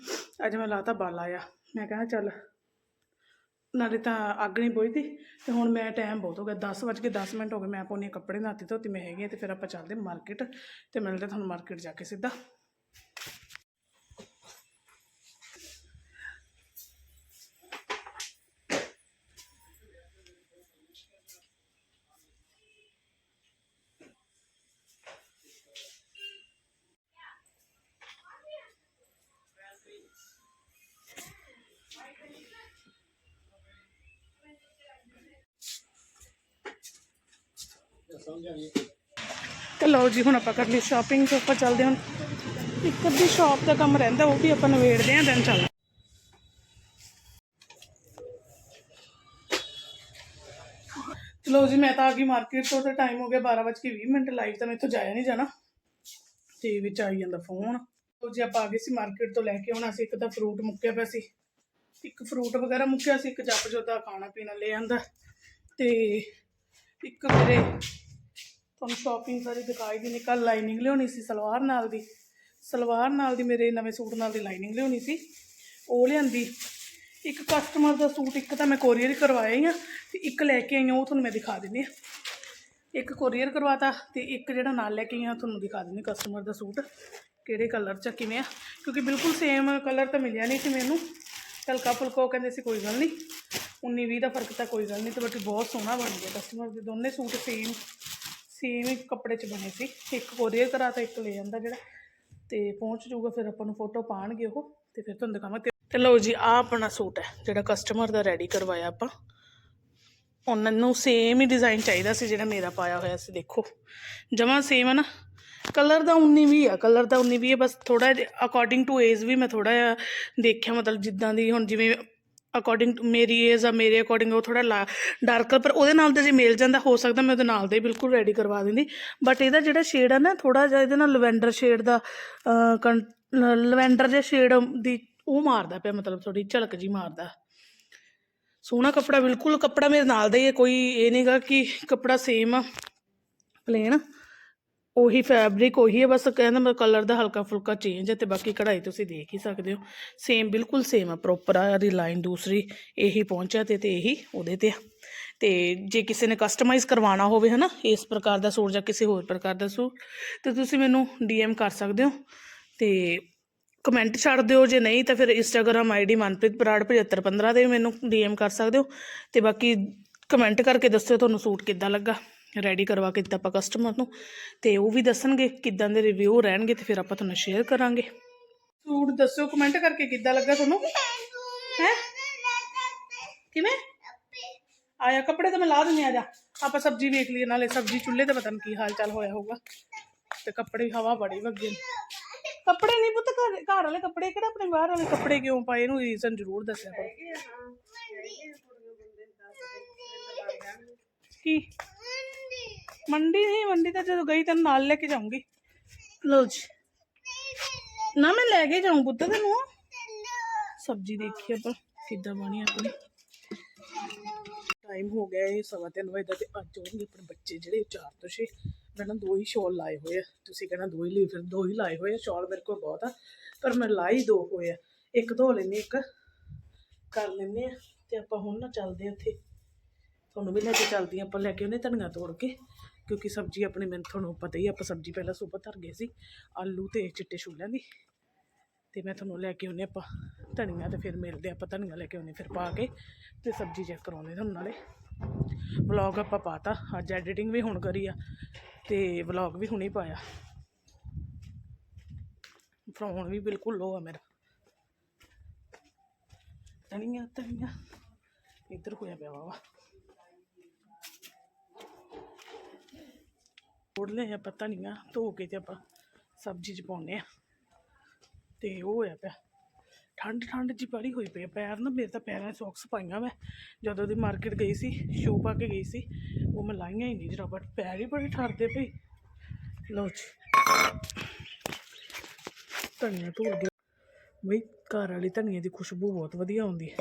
ਅੱਜ ਮੈਂ ਲਾਤਾ ਬਾਲਾ ਆ। ਮੈਂ ਕਿਹਾ ਚੱਲ, ਨਾਲੇ ਤਾਂ ਅੱਗ ਨਹੀਂ ਬੁਝਦੀ, ਤੇ ਹੁਣ ਮੈਂ ਟਾਈਮ ਬਹੁਤ ਹੋ ਗਿਆ 10 ਵੱਜ ਕੇ 10 ਮਿੰਟ ਹੋ ਗਏ, ਮੈਂ ਆਪਣੀ ਕੱਪੜੇ ਨਾਤੀ ਧੋਤੀ, ਮੈਂ ਹੈਗੀ ਆ ਤੇ ਫਿਰ ਆਪਾਂ ਚੱਲਦੇ ਮਾਰਕੀਟ ਤੇ ਮਿਲਦੇ ਤੁਹਾਨੂੰ ਮਾਰਕੀਟ ਜਾ ਕੇ ਸਿੱਧਾ। ਲਓ ਜੀ, ਹੁਣ ਆਪਾਂ ਕਰ ਲਈ ਸ਼ਾਪਿੰਗ ਤੇ ਆਪਾਂ ਚੱਲਦੇ ਹਾਂ ਇੱਕ ਅੱਧੀ ਸ਼ਾਪ ਦਾ ਕੰਮ ਰਹਿੰਦਾ, ਉਹ ਵੀ ਆਪਾਂ ਨਵੇੜਦੇ ਆਂ ਦਿਨ ਚੱਲ। ਚਲੋ ਜੀ, ਮੈਂ ਤਾਂ ਆ ਗਈ ਮਾਰਕੀਟ ਤੋਂ, ਤੇ ਟਾਈਮ ਹੋ ਗਿਆ 12:20 ਮਿੰਟ ਲਾਈਵ ਤਾਂ ਮੈਂ ਇੱਥੋਂ ਜਾਇਆ ਨਹੀਂ ਜਾਣਾ। ਤੇ ਵਿੱਚ ਆਈ ਜਾਂਦਾ ਫੋਨ ਉਹ ਜੀ, ਆਪਾਂ ਆ ਗਏ ਸੀ ਮਾਰਕੀਟ ਤੋਂ ਲੈ ਕੇ, ਹੁਣ ਅਸੀਂ ਇੱਕ ਤਾਂ ਫਰੂਟ ਮੁੱਕਿਆ ਪਿਆ ਸੀ। ਇੱਕ ਫਰੂਟ ਵਗੈਰਾ ਮੁੱਕਿਆ ਸੀ, ਇੱਕ ਜੱਪ ਜੋਦਾ ਖਾਣਾ ਪੀਣਾ ਲੈ ਆਂਦਾ। ਤੇ ਇੱਕ ਮੇਰੇ ਤੁਹਾਨੂੰ ਸ਼ਾਪਿੰਗ ਸਾਰੀ ਦਿਖਾਈ ਦੀ ਨਿਕਲ ਲਾਈਨਿੰਗ ਲਿਆਉਣੀ ਸੀ ਸਲਵਾਰ ਨਾਲ ਦੀ। ਸਲਵਾਰ ਨਾਲ ਦੀ ਮੇਰੇ ਨਵੇਂ ਸੂਟ ਨਾਲ ਦੀ ਲਾਈਨਿੰਗ ਲਿਆਉਣੀ ਸੀ। ਉਹ ਲਿਆਂਦੀ। ਇੱਕ ਕਸਟਮਰ ਦਾ ਸੂਟ ਇੱਕ ਤਾਂ ਮੈਂ ਕੋਰੀਅਰ ਕਰਵਾਇਆ ਹੀ ਆ ਤੇ ਇੱਕ ਲੈ ਕੇ ਆਈ ਹਾਂ, ਉਹ ਤੁਹਾਨੂੰ ਮੈਂ ਦਿਖਾ ਦਿੰਦੀ ਆ ਇੱਕ ਕੋਰੀਅਰ ਕਰਵਾਤਾ ਤੇ ਇੱਕ ਜਿਹੜਾ ਨਾਲ ਲੈ ਕੇ ਆਈ ਹਾਂ, ਤੁਹਾਨੂੰ ਦਿਖਾ ਦਿੰਦੀ ਕਸਟਮਰ ਦਾ ਸੂਟ ਕਿਹੜੇ ਕਲਰ ਚ ਕਿਵੇਂ ਆ। ਕਿਉਂਕਿ ਬਿਲਕੁਲ ਸੇਮ ਕਲਰ ਤਾਂ ਮਿਲਿਆ ਨਹੀਂ ਸੀ ਮੈਨੂੰ। ਹਲਕਾ ਫੁਲਕਾ ਉਹ ਕਹਿੰਦੇ ਸੀ ਕੋਈ ਗੱਲ ਨਹੀਂ 19 20 ਦਾ ਫ਼ਰਕ ਤਾਂ ਕੋਈ ਗੱਲ ਨਹੀਂ ਤੇ ਬਟ ਬਹੁਤ ਸੋਹਣਾ ਬਣ ਗਿਆ ਕਸਟਮਰ ਦੇ ਦੋਨੇ ਸੂਟ ਸੇਮ ਸੇਮ ਹੀ ਕੱਪੜੇ 'ਚ ਬਣੇ ਸੀ। ਇੱਕ ਕੋਰੀਅਰ ਕਰਾਤਾ ਇੱਕ ਲੈ ਜਾਂਦਾ ਜਿਹੜਾ। ਤੇ ਪਹੁੰਚ ਜਾਊਗਾ, ਫਿਰ ਆਪਾਂ ਨੂੰ ਫੋਟੋ ਪਾਣਗੇ ਉਹ। ਤੇ ਫਿਰ ਤੁਹਾਨੂੰ ਦਿਖਾਵਾਂਗੇ। ਤੇ ਲਓ ਜੀ ਆ ਆਪਣਾ ਸੂਟ ਹੈ, ਜਿਹੜਾ ਕਸਟਮਰ ਦਾ ਰੈਡੀ ਕਰਵਾਇਆ ਆਪਾਂ। ਉਹਨਾਂ ਨੂੰ ਸੇਮ ਹੀ ਡਿਜ਼ਾਈਨ ਚਾਹੀਦਾ ਸੀ, ਜਿਹੜਾ ਮੇਰਾ ਪਾਇਆ ਹੋਇਆ ਸੀ, ਦੇਖੋ। ਜਮਾ ਸੇਮ ਹੈ ਨਾ। ਕਲਰ ਦਾ 19 ਵੀ ਆ ਕਲਰ ਦਾ 19 ਵੀ ਹੈ ਬਸ ਥੋੜਾ ਅਕੋਰਡਿੰਗ ਟੂ ਏਜ ਵੀ ਮੈਂ ਥੋੜਾ ਜਿਹਾ ਦੇਖਿਆ, ਮਤਲਬ ਜਿੱਦਾਂ ਦੀ ਹੁਣ ਜਿਵੇਂ ਅਕੋਰਡਿੰਗ ਟੂ ਮੇਰੀ ਏਜ ਆ ਮੇਰੇ ਅਕੋਰਡਿੰਗ ਉਹ ਥੋੜਾ ਡਾਰਕਰ ਪਰ ਉਹਦੇ ਨਾਲ ਤੇ ਜੇ ਮਿਲ ਜਾਂਦਾ, ਹੋ ਸਕਦਾ ਮੈਂ ਉਹਦੇ ਨਾਲ ਦੇ ਬਿਲਕੁਲ ਰੈਡੀ ਕਰਵਾ ਦਿੰਦੀ। ਬਟ ਇਹਦਾ ਜਿਹੜਾ ਸ਼ੇਡ ਆ ਨਾ ਥੋੜਾ ਜਿਹਾ ਇਹਦੇ ਨਾਲ ਲਵੈਂਡਰ ਸ਼ੇਡ ਦਾ ਲਵੈਂਡਰ ਜਿਹਾ ਸ਼ੇਡ ਦੀ ਉਹ ਮਾਰਦਾ ਪਿਆ, ਮਤਲਬ ਥੋੜੀ ਝਲਕ ਜੀ ਮਾਰਦਾ। ਸੋਹਣਾ ਕੱਪੜਾ, ਬਿਲਕੁਲ ਕੱਪੜਾ ਮੇਰੇ ਨਾਲ ਦਾ ਹੀ ਹੈ, ਕੋਈ ਇਹ ਨਹੀਂਗਾ ਕਿ ਕੱਪੜਾ ਸੇਮ ਆ ਪਲੇਨ ਉਹੀ ਫੈਬਰਿਕ ਉਹੀ ਹੈ, ਬਸ ਕਹਿੰਦਾ ਮੈਂ ਕਲਰ ਦਾ ਹਲਕਾ ਫੁਲਕਾ ਚੇਂਜ ਹੈ ਤੇ ਬਾਕੀ ਕਢਾਈ ਤੁਸੀਂ ਦੇਖ ਹੀ ਸਕਦੇ ਹੋ। ਸੇਮ ਬਿਲਕੁਲ ਸੇਮ ਆ ਪ੍ਰੋਪਰ ਆ, ਇਹਦੀ ਲਾਈਨ ਦੂਸਰੀ ਇਹੀ ਪਹੁੰਚਿਆ ਤੇ ਤੇ ਇਹੀ ਉਹਦੇ ਤੇ ਆ। ਤੇ ਜੇ ਕਿਸੇ ਨੇ ਕਸਟਮਾਈਜ਼ ਕਰਵਾਉਣਾ ਹੋਵੇ ਹਨਾ, ਇਸ ਪ੍ਰਕਾਰ ਦਾ ਸੂਟ ਜਾਂ ਕਿਸੇ ਹੋਰ ਪ੍ਰਕਾਰ ਦਾ ਸੂਟ, ਤੇ ਤੁਸੀਂ ਮੈਨੂੰ ਡੀਐਮ ਕਰ ਸਕਦੇ ਹੋ ਤੇ ਕਮੈਂਟ ਛੱਡ ਦਿਓ। ਜੇ ਨਹੀਂ ਤਾਂ ਫਿਰ ਇੰਸਟਾਗ੍ਰam ਆਈਡੀ ਮਨਪ੍ਰੀਤ ਬਰਾੜ 7515 ਤੇ ਵੀ ਮੈਨੂੰ ਡੀਐਮ ਕਰ ਸਕਦੇ ਹੋ ਤੇ ਬਾਕੀ ਕਮੈਂਟ ਕਰਕੇ ਦੱਸਿਓ ਤੁਹਾਨੂੰ ਸੂਟ ਕਿੱਦਾਂ ਲੱਗਾ। ਰੈਡੀ ਕਰਵਾ ਕੇ ਦਿੱਤਾ ਆਪਾਂ ਕਸਟਮਰ ਨੂੰ, ਤੇ ਉਹ ਵੀ ਦੱਸਣਗੇ ਕਿੱਦਾਂ ਦੇ ਰਿਵਿਊ ਰਹਿਣਗੇ ਤੇ ਫਿਰ ਆਪਾਂ ਤੁਹਾਨੂੰ ਸ਼ੇਅਰ ਕਰਾਂਗੇ। ਸੂਟ ਦੱਸਿਓ ਕਮੈਂਟ ਕਰਕੇ ਕਿੱਦਾਂ ਲੱਗਾ ਤੁਹਾਨੂੰ? ਹੈ? ਕਿਵੇਂ? ਆਇਆ ਕੱਪੜੇ ਤਾਂ ਮੈਂ ਲਾ ਦਿੰਦੀ ਆ ਜਾ। ਆਪਾਂ ਸਬਜ਼ੀ ਵੇਖ ਲਈਏ, ਨਾਲੇ ਸਬਜ਼ੀ ਚੁੱਲ੍ਹੇ ਤੇ ਪਤਾ ਨਹੀਂ ਕੀ ਹਾਲ ਚਾਲ ਹੋਇਆ ਹੋਊਗਾ। ਤੇ ਕੱਪੜੇ, ਹਵਾ ਬੜੀ ਵੱਗੇ ਨੇ ਕੱਪੜੇ ਨਹੀਂ ਪੁੱਤ, ਘਰ ਘਰ ਵਾਲੇ ਕੱਪੜੇ ਕਿਹੜਾ ਆਪਣੇ ਬਾਹਰ ਵਾਲੇ ਕੱਪੜੇ ਕਿਉਂ ਪਾਏ? ਇਹਨੂੰ ਰੀਜ਼ਨ ਜ਼ਰੂਰ ਦੱਸਿਆ ਕਰੋ। ਕੀ? ਮੰਡੀ ਨਹੀਂ ਮੰਡੀ ਤਾਂ ਜਦੋਂ ਗਈ ਤੈਨੂੰ ਨਾਲ ਲੈ ਕੇ ਜਾਊਂਗੀ। ਲੋ ਜੀ। ਨਾ ਮੈਂ ਲੈ ਕੇ ਜਾਊਂ ਪੁੱਤ ਤੈਨੂੰ। ਸਬਜ਼ੀ ਦੇਖੀ ਆਪਾਂ ਕਿੱਦਾਂ ਬਣੀ ਆਪਣੀ। ਟਾਈਮ ਹੋ ਗਿਆ ਇਹ ਸਵਾ ਤਿੰਨ ਵਜੇ ਦਾ ਤੇ ਅੱਜ ਆਉਣਗੇ ਆਪਣੇ ਬੱਚੇ ਜਿਹੜੇ ਚਾਰ ਤੋਂ ਛੇ ਮੈਂ ਨਾ ਦੋ ਹੀ ਸ਼ਾਲ ਲਾਏ ਹੋਏ ਆ। ਤੁਸੀਂ ਕਹਿੰਦਾ ਦੋ ਹੀ ਲਈ ਫਿਰ ਦੋ ਹੀ ਲਾਏ ਹੋਏ ਆ। ਸ਼ਾਲ ਮੇਰੇ ਕੋਲ ਬਹੁਤ ਆ ਪਰ ਮੈਂ ਲਾਈ ਦੋ ਹੋਏ ਆ। ਇੱਕ ਧੋ ਲੈਨੇ ਇੱਕ ਕਰ ਲੈਨੇ ਆ ਤੇ ਆਪਾਂ ਹੁਣ ਨਾ ਚੱਲਦੇ ਆ ਉੱਥੇ। ਤੁਹਾਨੂੰ ਵੀ ਲੈ ਕੇ ਚੱਲਦੀ ਆਪਾਂ ਲੈ ਕੇ ਉਹਨੇ ਧਨੀਆ ਤੋੜ ਕੇ। ਕਿਉਂਕਿ ਸਬਜ਼ੀ ਆਪਣੀ ਮੈਨੂੰ ਤੁਹਾਨੂੰ ਪਤਾ ਹੀ ਆਪਾਂ ਸਬਜ਼ੀ ਪਹਿਲਾਂ ਸੁਬਹ ਧਰ ਗਏ ਸੀ, ਆਲੂ ਤੇ ਚਿੱਟੇ ਛੋਲਿਆਂ ਦੀ। ਤੇ ਮੈਂ ਤੁਹਾਨੂੰ ਲੈ ਕੇ ਉਹਨੇ ਆਪਾਂ ਧਨੀਆ ਤੇ ਫਿਰ ਮਿਲਦੇ ਆਪਾਂ ਧਨੀਆ ਲੈ ਕੇ ਉਹਨੇ ਫਿਰ ਪਾ ਕੇ ਤੇ ਸਬਜ਼ੀ ਚੈੱਕ ਕਰਾਉਂਦੇ ਤੁਹਾਨੂੰ ਨਾਲੇ। ਵਲੌਗ ਆਪਾਂ ਪਾਤਾ, ਅੱਜ ਐਡੀਟਿੰਗ ਵੀ ਹੁਣ ਕਰੀ ਆ ਤੇ ਵਲੌਗ ਵੀ ਹੁਣੇ ਪਾਇਆ। ਫੋਨ ਵੀ ਬਿਲਕੁਲ ਲੋ ਆ ਮੇਰਾ। ਧਨੀਆ ਧਨੀਆ, ਇੱਧਰ ਹੋਇਆ ਪਿਆ ਵਾ ਤੋੜ ਲਏ ਆਪਾਂ ਧਨੀਆ ਧੋ ਕੇ ਤੇ ਆਪਾਂ ਸਬਜ਼ੀ ਚ ਪਾਉਨੇ ਆ। ਤੇ ਉਹ ਹੋਇਆ ਪਿਆ। ਠੰਡ ਠੰਡ ਜੀ ਬੜੀ ਹੋਈ ਪਈ ਪੈਰ ਨਾ, ਮੇਰੇ ਤਾਂ ਪੈਰਾਂ 'ਚ ਸੌਕਸ ਪਾਈਆਂ ਮੈਂ। ਜਦੋਂ ਦੀ ਮਾਰਕੀਟ ਗਈ ਸੀ ਸ਼ੂ ਪਾ ਕੇ ਗਈ ਸੀ, ਉਹ ਮੈਂ ਲਾਈਆਂ ਹੀ ਨਹੀਂ ਜਰਾ ਬਟ ਪੈਰ ਹੀ ਬੜੇ ਠਰਦੇ ਪਈ ਲਓ ਜੀ। ਧਨੀਆ ਧੋ ਗਿਆ ਬਈ, ਘਰ ਵਾਲੀ ਧਨੀਆ ਦੀ ਖੁਸ਼ਬੂ ਬਹੁਤ ਵਧੀਆ ਆਉਂਦੀ ਹੈ।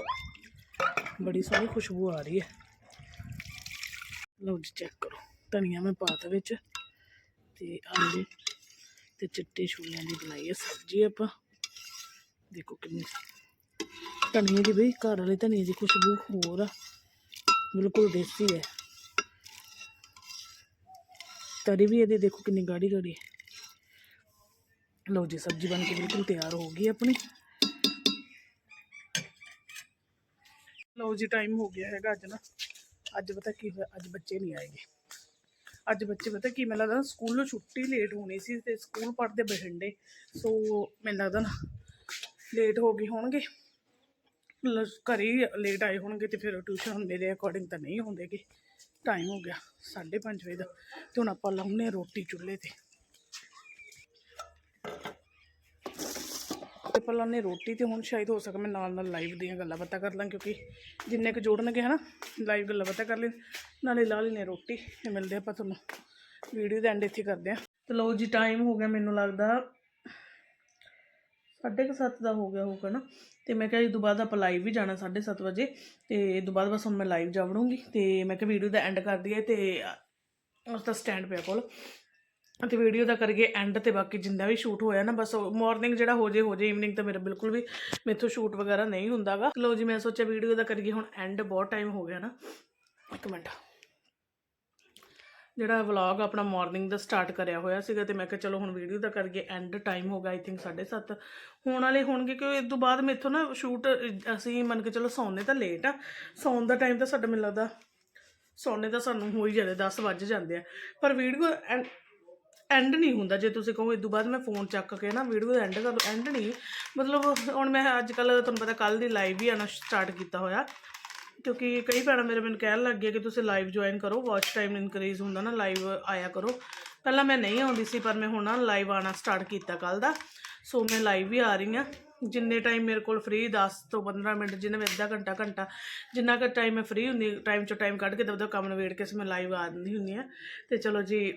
ਬੜੀ ਸੋਹਣੀ ਖੁਸ਼ਬੂ ਆ ਰਹੀ ਹੈ। ਲਓ ਜੀ ਚੈੱਕ ਕਰੋ। ਧਨੀਆ ਮੈਂ ਪਾਤਾ ਵਿੱਚ। ਤੇ ਆਲੂ ਤੇ ਚਿੱਟੇ ਛੋਲਿਆਂ ਦੀ ਬਣਾਈ ਹੈ ਸਬਜ਼ੀ ਆਪਾਂ। ਦੇਖੋ ਕਿੰਨੀ ਧਨੀਏ ਦੀ ਬਈ, ਘਰ ਵਾਲੇ ਧਨੀਏ ਦੀ ਖੁਸ਼ਬੂ ਹੋਰ ਆ। ਬਿਲਕੁਲ ਦੇਸੀ ਹੈ ਤਰੀ ਵੀ ਇਹਦੀ ਦੇਖੋ ਕਿੰਨੀ ਗਾੜੀ ਗਾੜੀ ਲਓ ਜੀ, ਸਬਜ਼ੀ ਬਣ ਕੇ ਬਿਲਕੁਲ ਤਿਆਰ ਹੋ ਗਈ ਆਪਣੀ। ਲਓ ਜੀ ਟਾਈਮ ਹੋ ਗਿਆ ਹੈਗਾ ਅੱਜ ਨਾ। ਅੱਜ ਪਤਾ ਕੀ ਹੋਇਆ? ਅੱਜ ਬੱਚੇ ਨਹੀਂ ਆਏਗੇ। ਅੱਜ ਬੱਚੇ ਪਤਾ ਕੀ, ਮੈਨੂੰ ਲੱਗਦਾ ਸਕੂਲੋਂ ਛੁੱਟੀ ਲੇਟ ਹੋਣੀ ਸੀ ਤੇ ਸਕੂਲ ਪੜ੍ਹਦੇ ਬਠਿੰਡੇ ਸੋ ਮੈਨੂੰ ਲੱਗਦਾ ਨਾ ਲੇਟ ਹੋ ਗਏ ਹੋਣਗੇ। ਲ- ਘਰੇ ਲੇਟ ਆਏ ਹੋਣਗੇ ਤੇ ਫਿਰ ਟਿਊਸ਼ਨ ਹੁੰਦੇ ਦੇ ਅਕੋਰਡਿੰਗ ਤਾਂ ਨਹੀਂ ਹੁੰਦੇਗੇ। ਟਾਈਮ ਹੋ ਗਿਆ 5:30 ਵਜੇ ਦਾ, ਤੇ ਹੁਣ ਆਪਾਂ ਲਾਉਨੇ ਰੋਟੀ ਚੁੱਲ੍ਹੇ ਤੇ। ਤੇ ਪਹਿਲਾਂ ਨੇ ਰੋਟੀ ਤੇ ਹੁਣ ਸ਼ਾਇਦ ਹੋ ਸਕੇ ਮੈਂ ਨਾਲ ਨਾਲ ਲਾਈਵ ਦੀਆਂ ਗੱਲਾਂ ਬਾਤਾਂ ਕਰ ਲਾਂ, ਕਿਉਂਕਿ ਜਿੰਨੇ ਕੁ ਜੋੜਨਗੇ ਹਨਾ ਲਾਈਵ ਗੱਲਾਂ ਬਾਤਾਂ ਕਰ ਲੈ ਨਾਲੇ ਲਾ ਲੈਨੇ ਰੋਟੀ ਤੇ ਮਿਲਦੇ ਆਪਾਂ ਤੁਹਾਨੂੰ। ਵੀਡੀਓ ਦੇ ਐਂਡ ਇੱਥੇ ਕਰਦੇ ਆ ਤੇ ਲਓ ਜੀ ਟਾਈਮ ਹੋ ਗਿਆ ਮੈਨੂੰ ਲੱਗਦਾ, ਸਾਢੇ ਕੁ ਸੱਤ ਦਾ ਹੋ ਗਿਆ ਹੋਊਗਾ ਨਾ। ਤੇ ਮੈਂ ਕਿਹਾ ਇਹ ਤੋਂ ਬਾਅਦ ਆਪਾਂ ਲਾਈਵ ਵੀ ਜਾਣਾ 7:30 ਵਜੇ। ਤੇ ਇਹ ਤੋਂ ਬਾਅਦ ਬਸ ਹੁਣ ਮੈਂ ਲਾਈਵ ਜਾ ਵੜੂੰਗੀ ਤੇ ਮੈਂ ਕਿਹਾ ਵੀਡੀਓ ਦਾ ਐਂਡ ਕਰਦੀ ਹੈ ਤੇ ਉਸ ਦਾ ਸਟੈਂਡ ਪਿਆ ਕੋਲ। ਅਤੇ ਵੀਡੀਓ ਦਾ ਕਰੀਏ ਐਂਡ ਤੇ ਬਾਕੀ ਜਿੰਦਾ ਵੀ ਸ਼ੂਟ ਹੋਇਆ ਨਾ, ਬਸ ਮਾਰਨਿੰਗ ਜਿਹੜਾ ਹੋ ਜੇ ਹੋ ਜੇ ਈਵਨਿੰਗ ਤਾਂ ਮੇਰਾ ਬਿਲਕੁਲ ਵੀ ਮੇਥੋਂ ਸ਼ੂਟ ਵਗੈਰਾ ਨਹੀਂ ਹੁੰਦਾਗਾ। ਲੋ ਜੀ, ਮੈਂ ਸੋਚਿਆ ਵੀਡੀਓ ਦਾ ਕਰੀਏ ਹੁਣ ਐਂਡ ਬਹੁਤ ਟਾਈਮ ਹੋ ਗਿਆ ਨਾ। ਇੱਕ ਮਿੰਟ। ਜਿਹੜਾ ਵਲੌਗ ਆਪਣਾ ਮਾਰਨਿੰਗ ਦਾ ਸਟਾਰਟ ਕਰਿਆ ਹੋਇਆ ਸੀਗਾ ਤੇ ਮੈਂ ਕਿਹਾ ਚਲੋ ਹੁਣ ਵੀਡੀਓ ਦਾ ਕਰਕੇ ਐਂਡ ਟਾਈਮ ਹੋ ਗਿਆ ਆਈ ਥਿੰਕ 7:30 ਹੋਣ ਵਾਲੇ ਹੋਣਗੇ ਕਿ ਇਸ ਤੋਂ ਬਾਅਦ ਮੇਥੋਂ ਨਾ ਸ਼ੂਟ ਅਸੀਂ ਮੰਨ ਕੇ ਚਲੋ ਸੌਂਦੇ ਤਾਂ ਲੇਟ ਆ। ਸੌਣ ਦਾ ਟਾਈਮ ਤਾਂ ਸਾਡਾ ਮੈਨੂੰ ਲੱਗਦਾ, ਸੌਣੇ ਤਾਂ ਸਾਨੂੰ ਹੋ ਹੀ ਜਾਂਦੇ 10 ਵੱਜ ਜਾਂਦੇ ਆ। ਪਰ ਵੀਡੀਓ ਐਂਡ ਨਹੀਂ ਹੁੰਦਾ। ਜੇ ਤੁਸੀਂ ਕਹੋ ਇਸ ਤੋਂ ਬਾਅਦ ਮੈਂ ਫੋਨ ਚੱਕ ਕੇ ਨਾ ਵੀਡੀਓ ਐਂਡ ਕਰ ਐਂਡ ਨਹੀਂ। ਮਤਲਬ ਹੁਣ ਮੈਂ ਅੱਜ ਕੱਲ ਤੁਹਾਨੂੰ ਪਤਾ ਕੱਲ ਦੀ ਲਾਈਵ ਵੀ ਆਣਾ ਸਟਾਰਟ ਕੀਤਾ ਹੋਇਆ। ਕਿਉਂਕਿ ਕਈ ਭੈਣਾਂ ਮੇਰੇ ਮੈਨੂੰ ਕਹਿਣ ਲੱਗ ਗਏ ਕਿ ਤੁਸੀਂ ਲਾਈਵ ਜੁਆਇਨ ਕਰੋ ਵਾਚ ਟਾਈਮ ਇਨਕਰੀਜ਼ ਹੁੰਦਾ ਨਾ ਲਾਈਵ ਆਇਆ ਕਰੋ। ਪਹਿਲਾਂ ਮੈਂ ਨਹੀਂ ਆਉਂਦੀ ਸੀ, ਪਰ ਮੈਂ ਹੁਣ ਨਾ ਲਾਈਵ ਆਣਾ ਸਟਾਰਟ ਕੀਤਾ ਕੱਲ ਦਾ। ਸੋ ਮੈਂ ਲਾਈਵ ਵੀ ਆ ਰਹੀ ਹਾਂ। ਜਿੰਨੇ ਟਾਈਮ ਮੇਰੇ ਕੋਲ ਫ੍ਰੀ 10 ਤੋਂ 15 ਮਿੰਟ, ਜਿੰਨੇ ਵੀ ਅੱਧਾ ਘੰਟਾ ਘੰਟਾ, ਜਿੰਨਾ ਕੁ ਟਾਈਮ ਮੈਂ ਫ੍ਰੀ ਹੁੰਦੀ ਟਾਈਮ ਚੋਂ ਟਾਈਮ ਕੱਢ ਕੇ ਦਬਦਬ ਕੰਮ ਨਵੇੜ ਕੇ ਸੀ ਮੈਂ ਲਾਈਵ ਆ ਦਿੰਦੀ ਹੁੰਦੀ ਆ ਤੇ ਚਲੋ ਜੀ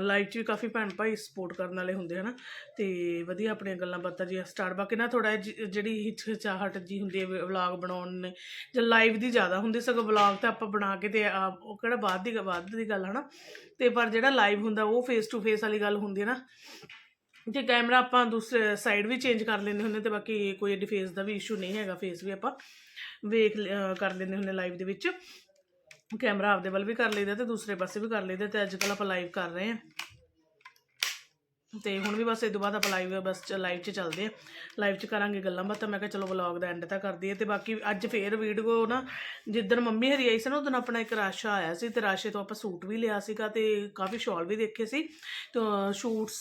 ਲਾਈਵ 'ਚ ਵੀ ਕਾਫੀ ਭੈਣ ਭਾਈ ਸਪੋਰਟ ਕਰਨ ਵਾਲੇ ਹੁੰਦੇ ਹਨ ਤੇ ਵਧੀਆ ਆਪਣੀਆਂ ਗੱਲਾਂ ਬਾਤਾਂ ਜੀ ਸਟਾਰਟ ਬਾਕੀ ਨਾ ਥੋੜਾ ਜਿਹੜੀ ਹਿਚਕਿਚਾਹਟ ਜੀ ਹੁੰਦੀ ਹੈ ਵਲੌਗ ਬਣਾਉਣ ਨੇ, ਜਾਂ ਲਾਈਵ ਦੀ ਜ਼ਿਆਦਾ ਹੁੰਦੀ, ਸਗੋਂ ਵਲੌਗ ਤਾਂ ਆਪਾਂ ਬਣਾ ਕੇ ਤੇ ਉਹ ਕਿਹੜਾ ਬਾਅਦ ਦੀ ਬਾਅਦ ਦੀ ਗੱਲ ਹਨਾ ਤੇ ਪਰ ਜਿਹੜਾ ਲਾਈਵ ਹੁੰਦਾ, ਉਹ ਫੇਸ ਟੂ ਫੇਸ ਵਾਲੀ ਗੱਲ ਹੁੰਦੀ ਹੈ ਨਾ। ਜੇ ਕੈਮਰਾ ਆਪਾਂ ਦੂਸਰੇ ਸਾਈਡ ਵੀ ਚੇਂਜ ਕਰ ਲੈਂਦੇ ਹੁੰਦੇ ਤੇ ਬਾਕੀ ਕੋਈ ਐਡੀ ਫੇਸ ਦਾ ਵੀ ਇਸ਼ੂ ਨਹੀਂ ਹੈਗਾ ਫੇਸ ਵੀ ਆਪਾਂ ਵੇਖ ਲ- ਕਰ ਲੈਂਦੇ ਹੁੰਦੇ ਲਾਈਵ ਦੇ ਵਿੱਚ। ਕੈਮਰਾ ਆਪਦੇ ਵੱਲ ਵੀ ਕਰ ਲਈਦਾ ਤੇ ਦੂਸਰੇ ਪਾਸੇ ਵੀ ਕਰ ਲਈਦਾ ਤੇ ਅੱਜ ਕੱਲ ਆਪਾਂ ਲਾਈਵ ਕਰ ਰਹੇ ਹਾਂ। ਤੇ ਹੁਣ ਵੀ ਬਸ ਇਹ ਤੋਂ ਬਾਅਦ ਆਪਾਂ ਲਾਈਵ ਬਸ ਲਾਈਵ 'ਚ ਚੱਲਦੇ ਆ ਲਾਈਵ 'ਚ ਕਰਾਂਗੇ ਗੱਲਾਂ ਬਾਤਾਂ। ਮੈਂ ਕਿਹਾ ਚਲੋ ਵਲੌਗ ਦਾ ਐਂਡ ਤਾਂ ਕਰਦੀ ਹੈ ਤੇ ਬਾਕੀ ਅੱਜ ਫੇਰ ਵੀਡੀਓ ਨਾ ਜਿੱਦਣ ਮੰਮੀ ਹਰੀ ਆਈ ਸੀ ਨਾ, ਉਦੋਂ ਆਪਣਾ ਇੱਕ ਰਾਸ਼ਾ ਆਇਆ ਸੀ ਤੇ ਰਾਸ਼ੇ ਤੋਂ ਆਪਾਂ ਸੂਟ ਵੀ ਲਿਆ ਸੀਗਾ ਤੇ ਕਾਫੀ ਸ਼ਾਲ ਵੀ ਦੇਖੇ ਸੀ। ਤੇ ਸ਼ੂਟਸ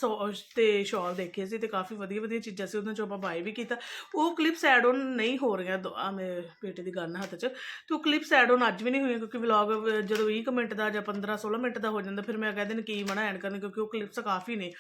ਤੇ ਸ਼ਾਲ ਦੇਖੇ ਸੀ ਤੇ ਕਾਫੀ ਵਧੀਆ ਵਧੀਆ ਚੀਜ਼ਾਂ ਸੀ ਉਹਨਾਂ ਚੋਂ ਆਪਾਂ ਬਾਈ ਵੀ ਕੀਤਾ। ਉਹ ਕਲਿੱਪਸ ਐਡ ਔਨ ਨਹੀਂ ਹੋ ਰਹੀਆਂ ਆ ਮੇਰੇ ਬੇਟੇ ਦੀ ਗੰਨ ਹੱਥ 'ਚ। ਤੇ ਉਹ ਕਲਿੱਪਸ ਐਡ ਔਨ ਅੱਜ ਵੀ ਨਹੀਂ ਹੋਈਆਂ ਕਿਉਂਕਿ ਵਲੌਗ ਜਦੋਂ 20 ਕੁ ਮਿੰਟ ਦਾ ਜਾਂ 15 16 ਮਿੰਟ ਦਾ ਹੋ ਜਾਂਦਾ, ਫਿਰ ਮੈਂ ਕਹਿ ਨੇ ਕੀ ਮਨਾ ਐਡ ਕਰਨ ਕਿਉਂਕਿ ਉਹ ਕਲਿੱਪਸ ਕਾਫੀ ਨੇ।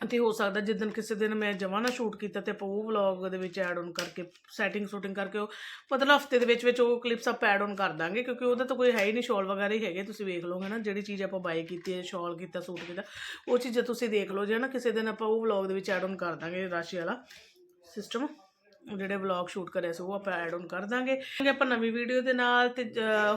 ਅਤੇ ਹੋ ਸਕਦਾ ਜਿੱਦਣ ਕਿਸੇ ਦਿਨ ਮੈਂ ਜਮਾਂ ਨਾ ਸ਼ੂਟ ਕੀਤਾ ਤੇ ਆਪਾਂ ਉਹ ਵਲੌਗ ਦੇ ਵਿੱਚ ਐਡ ਔਨ ਕਰਕੇ ਸੈਟਿੰਗ ਸ਼ੂਟਿੰਗ ਕਰਕੇ ਉਹ, ਮਤਲਬ ਹਫ਼ਤੇ ਦੇ ਵਿੱਚ ਵਿੱਚ ਉਹ ਕਲਿੱਪਸ ਆਪਾਂ ਐਡ ਔਨ ਕਰ ਦਾਂਗੇ ਕਿਉਂਕਿ ਉਹਦਾ ਤਾਂ ਕੋਈ ਹੈ ਹੀ ਨਹੀਂ ਸ਼ਾਲ ਵਗੈਰਾ ਹੀ ਹੈਗੇ, ਤੁਸੀਂ ਵੇਖ ਲਓ ਨਾ, ਜਿਹੜੀ ਚੀਜ਼ ਆਪਾਂ ਬਾਈ ਕੀਤੀ ਹੈ ਸ਼ਾਲ ਕੀਤਾ ਸੂਟ ਕੀਤਾ, ਉਹ ਚੀਜ਼ਾਂ ਤੁਸੀਂ ਦੇਖ ਲਓ, ਜੇ ਨਾ ਕਿਸੇ ਦਿਨ ਆਪਾਂ ਉਹ ਵਲੌਗ ਦੇ ਵਿੱਚ ਐਡ ਔਨ ਕਰ ਦਾਂਗੇ ਰਾਸ਼ੀ ਵਾਲਾ ਸਿਸਟਮ ਜਿਹੜੇ ਵਲੌਗ ਸ਼ੂਟ ਕਰਿਆ ਸੀ ਉਹ ਆਪਾਂ ਐਡ ਔਨ ਕਰ ਦਾਂਗੇ। ਕਿ ਆਪਾਂ ਨਵੀਂ ਵੀਡੀਓ ਦੇ ਨਾਲ ਤੇ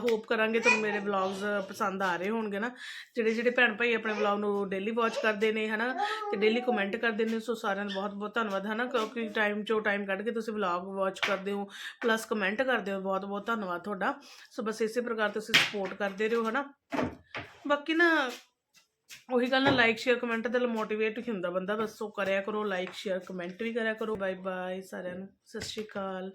ਹੋਪ ਕਰਾਂਗੇ ਤੁਹਾਨੂੰ ਮੇਰੇ ਵਲੌਗਸ ਪਸੰਦ ਆ ਰਹੇ ਹੋਣਗੇ ਨਾ। ਜਿਹੜੇ ਜਿਹੜੇ ਭੈਣ ਭਾਈ ਆਪਣੇ ਵਲੌਗ ਨੂੰ ਡੇਲੀ ਵਾਚ ਕਰਦੇ ਨੇ, ਹਨਾ, ਤੇ ਡੇਲੀ ਕਮੈਂਟ ਕਰਦੇ ਨੇ, ਸੋ ਸਾਰਿਆਂ ਦਾ ਬਹੁਤ ਬਹੁਤ ਧੰਨਵਾਦ, ਹਨਾ, ਕਿਉਂਕਿ ਟਾਈਮ ਚੋਂ ਟਾਈਮ ਕੱਢ ਕੇ ਤੁਸੀਂ ਵਲੌਗ ਵਾਚ ਕਰਦੇ ਹੋ ਪਲੱਸ ਕਮੈਂਟ ਕਰਦੇ ਹੋ, ਬਹੁਤ ਬਹੁਤ ਧੰਨਵਾਦ ਤੁਹਾਡਾ। ਸੋ ਬਸ ਇਸੇ ਪ੍ਰਕਾਰ ਤੁਸੀਂ ਸਪੋਰਟ ਕਰਦੇ ਰਹੋ, ਹਨਾ। ਬਾਕੀ ਨਾ ਉਹੀ ਗੱਲ ਨਾ ਲਾਈਕ ਸ਼ੇਅਰ ਕਮੈਂਟ ਦੇ ਮੋਟੀਵੇਟ ਹੀ ਹੁੰਦਾ ਬੰਦਾ। ਬਸ ਉਹ ਕਰਿਆ ਕਰੋ ਲਾਈਕ ਸ਼ੇਅਰ ਕਮੈਂਟ ਵੀ ਕਰਿਆ ਕਰੋ। ਬਾਏ ਬਾਏ ਸਾਰਿਆਂ ਨੂੰ। ਸਤਿ ਸ਼੍ਰੀ ਅਕਾਲ।